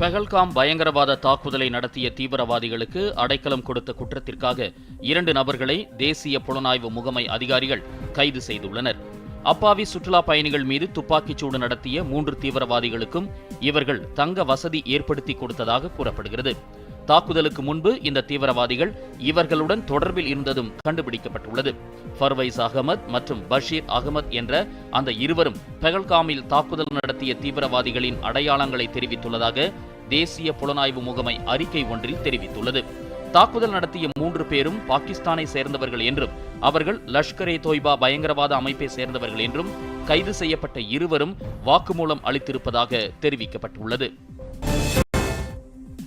பெஹல்காம் பயங்கரவாத தாக்குதலை நடத்திய தீவிரவாதிகளுக்கு அடைக்கலம் கொடுத்த குற்றத்திற்காக இரண்டு நபர்களை தேசிய புலனாய்வு முகமை அதிகாரிகள் கைது செய்துள்ளனர். அப்பாவி சுற்றுலா பயணிகள் மீது துப்பாக்கிச்சூடு நடத்திய மூன்று தீவிரவாதிகளுக்கும் இவர்கள் தங்க வசதி ஏற்படுத்தி கொடுத்ததாக கூறப்படுகிறது. தாக்குதலுக்கு முன்பு இந்த தீவிரவாதிகள் இவர்களுடன் தொடர்பில் இருந்ததும் கண்டுபிடிக்கப்பட்டுள்ளது. ஃபர்வைஸ் அகமது மற்றும் பஷீர் அகமது என்ற அந்த இருவரும் பெகல்காமில் தாக்குதல் நடத்திய தீவிரவாதிகளின் அடையாளங்களை தெரிவித்துள்ளதாக தேசிய புலனாய்வு முகமை அறிக்கை ஒன்றில் தெரிவித்துள்ளது. தாக்குதல் நடத்திய மூன்று பேரும் பாகிஸ்தானை சேர்ந்தவர்கள் என்றும் அவர்கள் லஷ்கர் ஏ தொய்பா பயங்கரவாத அமைப்பை சேர்ந்தவர்கள் என்றும் கைது செய்யப்பட்ட இருவரும் வாக்குமூலம் அளித்திருப்பதாக தெரிவிக்கப்பட்டுள்ளது.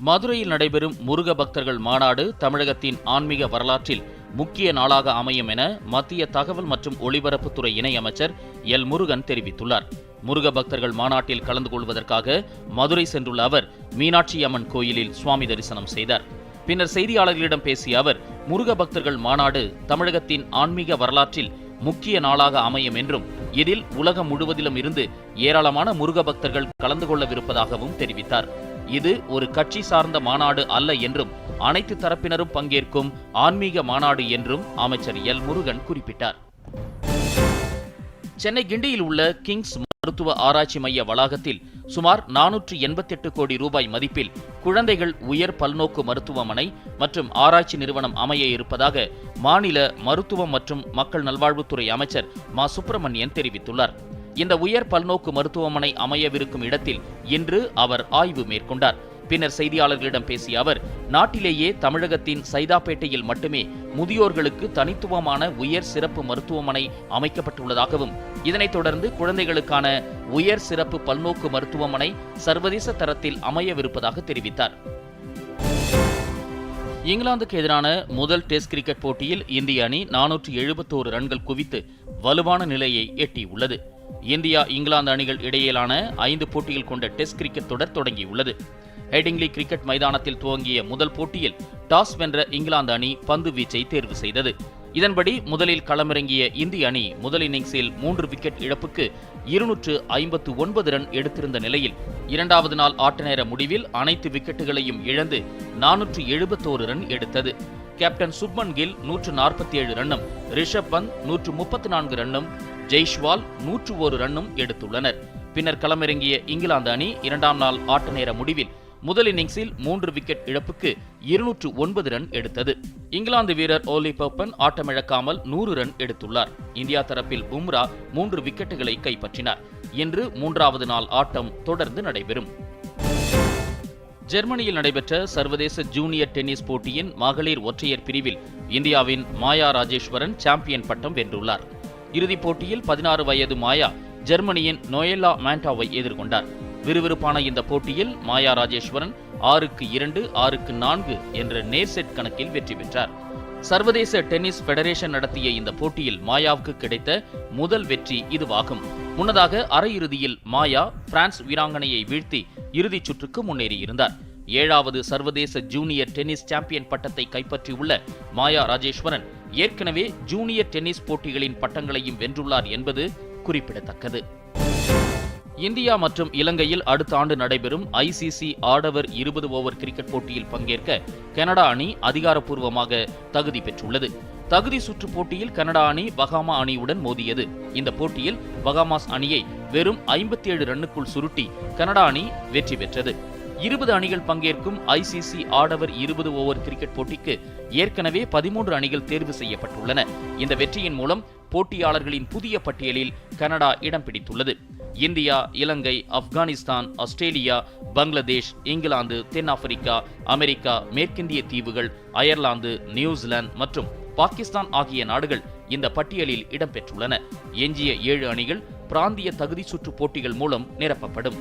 மதுரையில் நடைபெறும் முருக பக்தர்கள் மாநாடு தமிழகத்தின் ஆன்மீக வரலாற்றில் முக்கிய நாளாக அமையும் என மத்திய தகவல் மற்றும் ஒலிபரப்புத்துறை இணையமைச்சர் எல் முருகன் தெரிவித்துள்ளார். முருக பக்தர்கள் மாநாட்டில் கலந்து கொள்வதற்காக மதுரை சென்றுள்ள அவர் மீனாட்சி அம்மன் கோயிலில் சுவாமி தரிசனம் செய்தார். பின்னர் செய்தியாளர்களிடம் பேசிய அவர் முருக பக்தர்கள் மாநாடு தமிழகத்தின் ஆன்மீக வரலாற்றில் முக்கிய நாளாக அமையும் என்றும் இதில் உலகம் முழுவதிலும் இருந்து ஏராளமான முருக பக்தர்கள் கலந்து கொள்ளவிருப்பதாகவும் தெரிவித்தார். இது ஒரு கட்சி சார்ந்த மாநாடு அல்ல என்றும் அனைத்து தரப்பினரும் பங்கேற்கும் ஆன்மீக மாநாடு என்றும் அமைச்சர் எல். முருகன் குறிப்பிட்டார். சென்னை கிண்டியில் உள்ள கிங்ஸ் மருத்துவ ஆராய்ச்சி மைய வளாகத்தில் சுமார் நானூற்று எண்பத்தி எட்டு கோடி ரூபாய் மதிப்பில் குழந்தைகள் உயர் பல்நோக்கு மருத்துவமனை மற்றும் ஆராய்ச்சி நிறுவனம் அமைய இருப்பதாக மாநில மருத்துவம் மற்றும் மக்கள் நல்வாழ்வுத்துறை அமைச்சர் மா. சுப்பிரமணியன் தெரிவித்துள்ளார். இந்த உயர் பல்நோக்கு மருத்துவமனை அமையவிருக்கும் இடத்தில் இன்று அவர் ஆய்வு மேற்கொண்டார். பின்னர் செய்தியாளர்களிடம் பேசிய அவர் நாட்டிலேயே தமிழகத்தின் சைதாப்பேட்டையில் மட்டுமே முதியோர்களுக்கு தனித்துவமான உயர் சிறப்பு மருத்துவமனை அமைக்கப்பட்டுள்ளதாகவும் இதனைத் தொடர்ந்து குழந்தைகளுக்கான உயர் சிறப்பு பல்நோக்கு மருத்துவமனை சர்வதேச தரத்தில் அமையவிருப்பதாக தெரிவித்தார். இங்கிலாந்துக்கு எதிரான முதல் டெஸ்ட் கிரிக்கெட் போட்டியில் இந்திய அணி நானூற்று எழுபத்தோரு ரன்கள் குவித்து வலுவான நிலையை எட்டியுள்ளது. இந்தியா இங்கிலாந்து அணிகள் இடையிலான ஐந்து போட்டிகள் கொண்ட டெஸ்ட் கிரிக்கெட் தொடர் தொடங்கியுள்ளது. ஹெடிங்லி கிரிக்கெட் மைதானத்தில் துவங்கிய முதல் போட்டியில் டாஸ் வென்ற இங்கிலாந்து அணி பந்து வீச்சை தேர்வு செய்தது. இதன்படி முதலில் களமிறங்கிய இந்திய அணி முதல் இன்னிங்ஸில் மூன்று விக்கெட் இழப்புக்கு இருநூற்று ஐம்பத்து ஒன்பது ரன் எடுத்திருந்த நிலையில் இரண்டாவது நாள் ஆட்ட நேர முடிவில் அனைத்து விக்கெட்டுகளையும் இழந்து நானூற்று எழுபத்தோரு ரன் எடுத்தது. கேப்டன் சுப்மன் கில் நூற்று நாற்பத்தி ஏழு ரன்னும் ரிஷப் பந்த் நூற்று முப்பத்தி நான்கு ரன்னும் ஜெய்ஷ்வால் நூற்று ஒரு ரன்னும் எடுத்துள்ளனர். பின்னர் களமிறங்கிய இங்கிலாந்து அணி இரண்டாம் நாள் ஆட்ட நேர முடிவில் முதல் இன்னிங்ஸில் மூன்று விக்கெட் இழப்புக்கு இருநூற்று ஒன்பது ரன் எடுத்தது. இங்கிலாந்து வீரர் ஓலி பப்பன் ஆட்டமிழக்காமல் நூறு ரன் எடுத்துள்ளார். இந்தியா தரப்பில் பும்ரா மூன்று விக்கெட்டுகளை கைப்பற்றினார். இன்று மூன்றாவது நாள் ஆட்டம் தொடர்ந்து நடைபெறும். ஜெர்மனியில் நடைபெற்ற சர்வதேச ஜூனியர் டென்னிஸ் போட்டியின் மகளிர் ஒற்றையர் பிரிவில் இந்தியாவின் மாயா ராஜேஸ்வரன் சாம்பியன் பட்டம் வென்றுள்ளார். இறுதிப் போட்டியில் பதினாறு வயது மாயா ஜெர்மனியின் நோயல்லா மேண்டாவை எதிர்கொண்டார். விறுவிறுப்பான இந்த போட்டியில் மாயா ராஜேஸ்வரன் ஆறுக்கு இரண்டு ஆறுக்கு நான்கு என்ற நேர் செட் கணக்கில் வெற்றி பெற்றார். சர்வதேச டென்னிஸ் பெடரேஷன் நடத்திய இந்த போட்டியில் மாயாவுக்கு கிடைத்த முதல் வெற்றி இதுவாகும். முன்னதாக அரையிறுதியில் மாயா பிரான்ஸ் வீராங்கனையை வீழ்த்தி இறுதிச் சுற்றுக்கு முன்னேறியிருந்தார். ஏழாவது சர்வதேச ஜூனியர் டென்னிஸ் சாம்பியன் பட்டத்தை கைப்பற்றியுள்ள மாயா ராஜேஸ்வரன் ஏற்கனவே ஜூனியர் டென்னிஸ் போட்டிகளின் பட்டங்களையும் வென்றுள்ளார் என்பது குறிப்பிடத்தக்கது. இந்தியா மற்றும் இலங்கையில் அடுத்த ஆண்டு நடைபெறும் ஐசிசி ஆடவர் இருபது ஓவர் கிரிக்கெட் போட்டியில் பங்கேற்க கனடா அணி அதிகாரப்பூர்வமாக தகுதி பெற்றுள்ளது. தகுதி சுற்று போட்டியில் கனடா அணி பகாமா அணியுடன் மோதியது. இந்த போட்டியில் பகாமாஸ் அணியை வெறும் ஐம்பத்தி ஏழு ரன்னுக்குள் சுருட்டி கனடா அணி வெற்றி பெற்றது. இருபது அணிகள் பங்கேற்கும் ஐசிசி ஆடவர் இருபது ஓவர் கிரிக்கெட் போட்டிக்கு ஏற்கனவே பதிமூன்று அணிகள் தேர்வு செய்யப்பட்டுள்ளன. இந்த வெற்றியின் மூலம் போட்டியாளர்களின் புதிய பட்டியலில் கனடா இடம் பிடித்துள்ளது. India Ilangai Afghanistan Australia Bangladesh England தென்னாப்பிரிக்கா அமெரிக்கா மேற்கிந்திய தீவுகள் அயர்லாந்து நியூசிலாந்து மற்றும் பாகிஸ்தான் ஆகிய நாடுகள் இந்த பட்டியலில் இடம்பெற்றுள்ளன. எஞ்சிய ஏழு அணிகள் பிராந்திய தகுதி சுற்று போட்டிகள் மூலம் நிரப்பப்படும்.